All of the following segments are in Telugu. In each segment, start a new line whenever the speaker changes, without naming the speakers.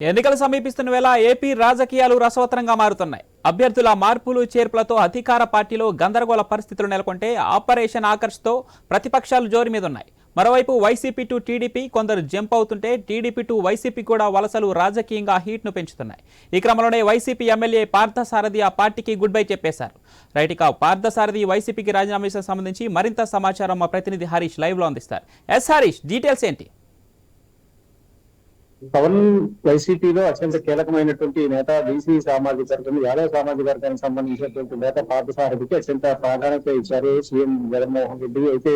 ఎన్నికలు సమీపిస్తున్న వేళ ఏపీ రాజకీయాలు రసవత్తరంగా మారుతున్నాయి. అభ్యర్థుల మార్పులు చేర్పులతో అధికార పార్టీలో గందరగోళ పరిస్థితులు నెలకొంటే ఆపరేషన్ ఆకర్ష్తో ప్రతిపక్షాలు జోరు మీద ఉన్నాయి మరోవైపు వైసీపీ టు టీడీపీ కొందరు జంప్ అవుతుంటే టీడీపీ టు వైసీపీ కూడా వలసలు రాజకీయంగా హీట్ను పెంచుతున్నాయి. ఈ క్రమంలోనే వైసీపీ ఎమ్మెల్యే పార్థసారథి ఆ పార్టీకి గుడ్ బై చెప్పేశారు. రైట్ ఇక పార్థసారథి వైసీపీకి రాజీనామా సంబంధించి మరింత సమాచారం మా ప్రతినిధి హరీష్ లైవ్లో అందిస్తారు. ఎస్ హరీష్ డీటెయిల్స్ ఏంటి?
పవన్ వైసీపీలో అత్యంత కీలకమైనటువంటి నేత బీసీ సామాజిక వర్గం యాదవ్ సామాజిక వర్గానికి సంబంధించినటువంటి నేత పార్థసారథికి అత్యంత ప్రాధాన్యత ఇచ్చారు సీఎం జగన్మోహన్ రెడ్డి. అయితే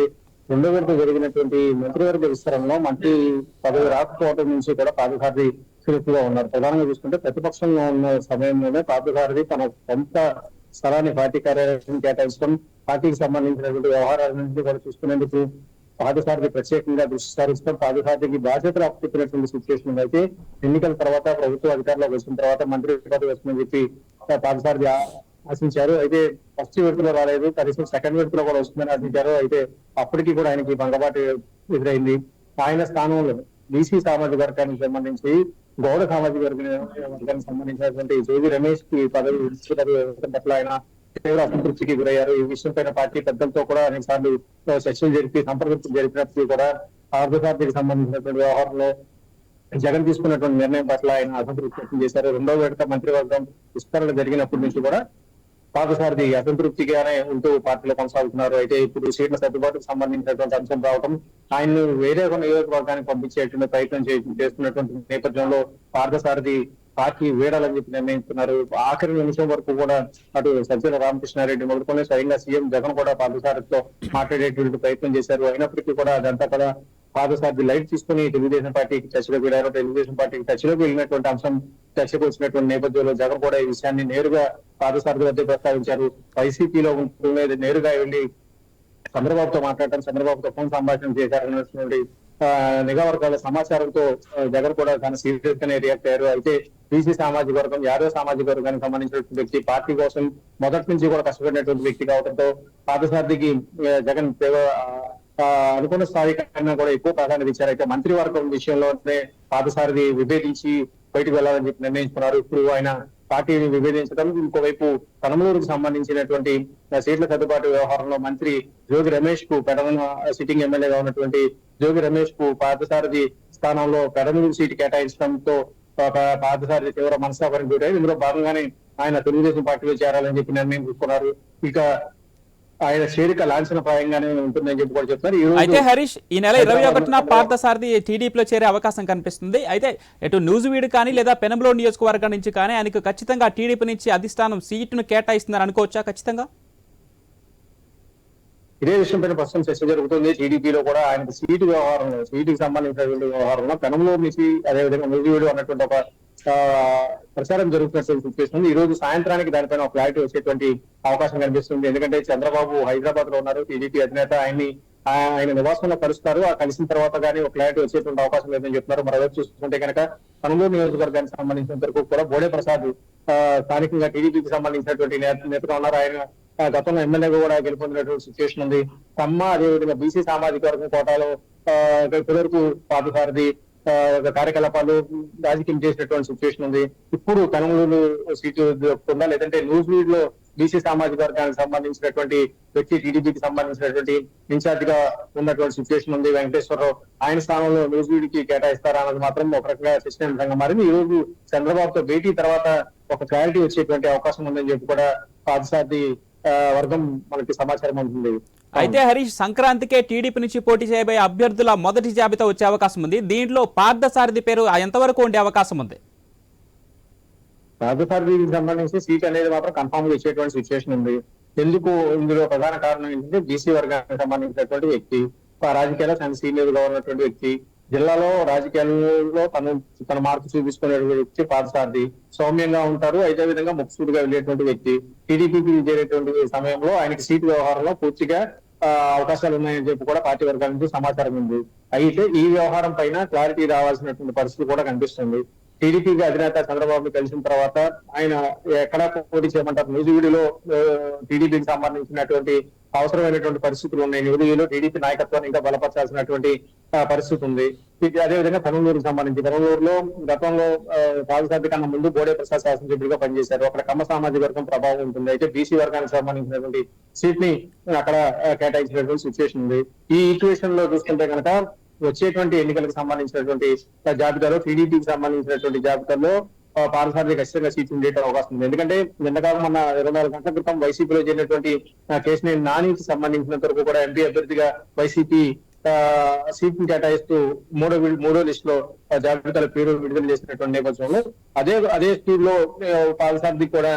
రెండో విడత జరిగినటువంటి మంత్రివర్గ విస్తరణలో మంత్రి పదవి రాకపోవడం నుంచి కూడా పార్థసారథి సురక్షిగా ఉన్నారు. ప్రధానంగా చూసుకుంటే ప్రతిపక్షంలో ఉన్న సమయంలోనే పార్థసారథి తన సొంత స్థలాన్ని పార్టీ కార్యాలయం కేటాయించడం పార్టీకి సంబంధించినటువంటి వ్యవహారాలన్నింటినీ కూడా చూసుకునేందుకు పాదసారికి ప్రత్యేకంగా దృష్టి సారిస్తాం పాదసారికి బాధ్యతలు అప్పచెప్పినటువంటి సిచ్యువేషన్ అయితే ఎన్నికల తర్వాత ప్రభుత్వ అధికారంలోకి వచ్చిన తర్వాత మంత్రి పదవి వస్తుందని చెప్పి పాదసారి ఆశించారు. అయితే ఫస్ట్ విడతలో రాలేదు. కనీసం సెకండ్ విడతలో కూడా వస్తుందని ఆశించారు. అయితే అప్పటికి కూడా ఆయనకి భంగపాటు ఎదురైంది. ఆయన స్థానంలో బీసీ సామాజిక వర్గానికి సంబంధించి గౌడ సామాజిక వర్గానికి సంబంధించినటువంటి జోగి రమేష్కి పదవి ఇచ్చిన పట్ల ఆయన తీవ్ర అసంతృప్తికి గురయ్యారు. ఈ విషయంపైన పార్టీ పెద్దలతో కూడా అనేక సార్లు చర్చలు జరిపి సంప్రదింపులు జరిపినప్పుడు కూడా ఆర్థిక సంబంధించినటువంటి వ్యవహారంలో జగన్ తీసుకున్నటువంటి నిర్ణయం పట్ల ఆయన అసంతృప్తి వ్యక్తం చేశారు. రెండో విడత మంత్రివర్గం విస్తరణ జరిగినప్పటి నుంచి కూడా పాదసారథి అసంతృప్తిగానే ఉంటూ పార్టీలో కొనసాగుతున్నారు. అయితే ఇప్పుడు సీట్ల సర్దుబాటుకు సంబంధించినటువంటి అంశం రావడం ఆయన్ను వేరే ఒక నియోజకవర్గానికి పంపించేటువంటి ప్రయత్నం చేస్తున్నటువంటి నేపథ్యంలో పార్థసారథి పార్టీ వీడాలని చెప్పి నిర్ణయించుకున్నారు. ఆఖరి నిమిషం వరకు కూడా అటు సజ్జల రామకృష్ణారెడ్డి మొదలుకొని స్వయంగా సీఎం జగన్ కూడా పాదసారితో మాట్లాడేటువంటి ప్రయత్నం చేశారు. అయినప్పటికీ కూడా అదంతా కూడా పాదసారి లైట్ తీసుకుని తెలుగుదేశం పార్టీకి చర్చలోకి వెళ్ళారు. తెలుగుదేశం పార్టీకి చర్చలోకి వెళ్ళినటువంటి అంశం చర్చకు వచ్చినటువంటి నేపథ్యంలో జగన్ కూడా ఈ విషయాన్ని నేరుగా పాదసారి వద్ద ప్రస్తావించారు. వైసీపీలో ఉంటూనే నేరుగా వెళ్ళి చంద్రబాబుతో మాట్లాడటం చంద్రబాబుతో ఫోన్ సంభాషణ చేశారన్నటువంటి నిఘా వర్గాల సమాచారంతో జగన్ కూడా చాలా సీరియస్ గానే రియాక్ట్ అయ్యారు. అయితే బీసీ సామాజిక వర్గం యాదవ్ సామాజిక వర్గానికి సంబంధించినటువంటి వ్యక్తి పార్టీ కోసం మొదటి నుంచి కూడా కష్టపడినటువంటి వ్యక్తి కావడంతో పాదసార్థికి జగన్ అనుకున్న స్థాయి కన్నా కూడా ఎక్కువ ప్రాధాన్యత ఇచ్చారు. అయితే మంత్రివర్గం విషయంలోనే పాదసారథి విభేదించి బయటకు వెళ్ళాలని చెప్పి నిర్ణయించుకున్నారు. ఇప్పుడు ఆయన పార్టీని విభేదించడం ఇంకోవైపు కనుమలూరుకు సంబంధించినటువంటి సీట్ల సర్దుబాటు వ్యవహారంలో మంత్రి జోగి రమేష్కు పెడన సిట్టింగ్ ఎమ్మెల్యేగా ఉన్నటువంటి జోగి రమేష్కు పార్థసారథి స్థానంలో పెడమలూరు సీటు కేటాయించడంతో పార్థసారథి తీవ్ర మనస్తాపానికి గురయ్యారు ఇందులో భాగంగానే ఆయన తెలుగుదేశం పార్టీలో చేరాలని చెప్పి నిర్ణయం తీసుకున్నారు. ఇక ఆయన చేరిక లాంఛనప్రాయంగానే ఉంటుందని చెప్పి కూడా చెప్తున్నారు. ఈ రోజు
అయితే హరీష్ ఈ నెల ఇరవై ఒకటిన పార్థసారథి టీడీపీలో చేరే అవకాశం కనిపిస్తుంది. అయితే ఎటు నూజువీడు కానీ లేదా పెనంలో నియోజకవర్గం నుంచి కానీ ఆయనకు ఖచ్చితంగా టీడీపీ నుంచి అధిష్టానం సీటును కేటాయిస్తుందని అనుకోవచ్చా ఖచ్చితంగా?
ఇదే విషయం పైన ప్రస్తుతం చర్చ జరుగుతుంది. టీడీపీలో కూడా ఆయనకు సీటు వ్యవహారంలో సీటుకి సంబంధించినటువంటి వ్యవహారంలో పెనంలో నుంచి అదేవిధంగా నూజివీడు అన్నటువంటి ఒక ప్రచారం జరుగుతున్నట్టు చూపిస్తుంది ఉంది. ఈ రోజు సాయంత్రానికి దానిపైన క్లారిటీ వచ్చేటువంటి అవకాశం కనిపిస్తుంది. ఎందుకంటే చంద్రబాబు హైదరాబాద్లో ఉన్నారు. టీడీపీ అధినేత ఆయన్ని ఆయన నివాసంలో కలుస్తారు. ఆ కలిసిన తర్వాత కానీ ఒక క్లారిటీ వచ్చేటువంటి అవకాశం లేదని చెప్తున్నారు. మరోవైపు చూసుకుంటే కనుక కనుగోలు నియోజకవర్గానికి సంబంధించినంత వరకు కూడా బోడే ప్రసాద్ స్థానికంగా టీడీపీకి సంబంధించినటువంటి నేత నేతగా ఉన్నారు. ఆయన గతంలో ఎమ్మెల్యేగా కూడా గెలుపొందినటువంటి సిచ్యువేషన్ ఉంది. కమ్మ అదేవిధంగా బీసీ సామాజిక వర్గం కోటాలో ఆ, ఇప్పటివరకు కార్యకలాపాలు రాజకీయం చేసినటువంటి సిచ్యువేషన్ ఉంది. ఇప్పుడు కనుమూలు సీటు దొరుకుతుందా? లేదంటే న్యూస్లో బీసీ సామాజిక వర్గానికి సంబంధించినటువంటి వ్యక్తి టీడీపీకి సంబంధించినటువంటి ఇన్ఛార్జ్గా ఉన్నటువంటి సిచ్యువేషన్ ఉంది. వెంకటేశ్వరరావు ఆయన స్థానంలో న్యూస్కి కేటాయిస్తారా అన్నది మాత్రం ఒక రకంగా చర్చనీయాంశంగా మారింది. ఈ రోజు చంద్రబాబుతో భేటీ తర్వాత ఒక క్లారిటీ వచ్చేటువంటి అవకాశం ఉందని చెప్పి కూడా పాదసారథి వర్గం మనకి సమాచారం ఉంటుంది
అయితే హరీష్ సంక్రాంతికే టీడీపీ నుంచి పోటీ చేయబోయే అభ్యర్థుల మొదటి జాబితా వచ్చే అవకాశం ఉంది. దీంట్లో పార్థసారథి పేరు ఎంతవరకు ఉండే అవకాశం ఉంది?
పాదసారథికి సంబంధించి సీట్ అనేది మాత్రం కన్ఫామ్గా ఇచ్చేటువంటి సిచ్యువేషన్ ఉంది. ఎందుకు ఇందులో ప్రధాన కారణం ఏంటంటే బీసీ వర్గానికి సంబంధించినటువంటి వ్యక్తి రాజకీయాల్లో తన సీనియర్గా ఉన్నటువంటి వ్యక్తి జిల్లాలో రాజకీయాల్లో తను తన మార్పు చూపించుకునేటువంటి వ్యక్తి పాదసారథి సౌమ్యంగా ఉంటారు. అదే విధంగా ముఖ్యుడిగా వెళ్ళేటువంటి వ్యక్తి టీడీపీకి చేరేటువంటి సమయంలో ఆయనకి సీటు వ్యవహారంలో పూర్తిగా అవకాశాలు ఉన్నాయని చెప్పి కూడా పార్టీ వర్గాల నుంచి సమాచారం ఉంది. అయితే ఈ వ్యవహారం పైన క్లారిటీ రావాల్సినటువంటి పరిస్థితి కూడా కనిపిస్తుంది. టీడీపీకి అధినేత చంద్రబాబు కలిసిన తర్వాత ఆయన ఎక్కడ పోటీ చేయమంటారు? నూజివీడిలో టీడీపీకి సంబంధించినటువంటి అవసరమైనటువంటి పరిస్థితులు ఉన్నాయి. న్యూఢిల్లీలో టీడీపీ నాయకత్వాన్ని ఇంకా బలపరచాల్సినటువంటి పరిస్థితి ఉంది. అదేవిధంగా పెనంలూరుకు సంబంధించి పెనంలూరులో గతంలో రాజధాని కన్నా ముందు బోడే ప్రసాద్ శాసనసభ్యుడిగా పనిచేశారు. అక్కడ కమ్మ సామాజిక వర్గం ప్రభావం ఉంటుంది. అయితే బీసీ వర్గానికి సంబంధించినటువంటి సీట్ని అక్కడ కేటాయించినటువంటి సిచ్యువేషన్ ఉంది. ఈ ఈక్వేషన్లో చూసుకుంటే కనుక వచ్చేటువంటి ఎన్నికలకు సంబంధించినటువంటి జాబితాలో టీడీపీకి సంబంధించినటువంటి జాబితాలో ఆ, ఖచ్చితంగా సీట్ ఉండేట అవకాశం ఉంది. ఎందుకంటే నిన్నకాక మన ఇరవై నాలుగు గంటల క్రితం వైసీపీలో చేరినటువంటి ఆ, కేశినేని నానికి సంబంధించినంత వరకు కూడా ఎంపీ అభ్యర్థిగా వైసీపీ సీట్ కేటాయిస్తూ మూడో మూడో లిస్ట్లో జాబితాల పేరు విడుదల చేసినటువంటి నేపథ్యంలో అదే అదే స్పీడ్లో పాలసార్థి కూడా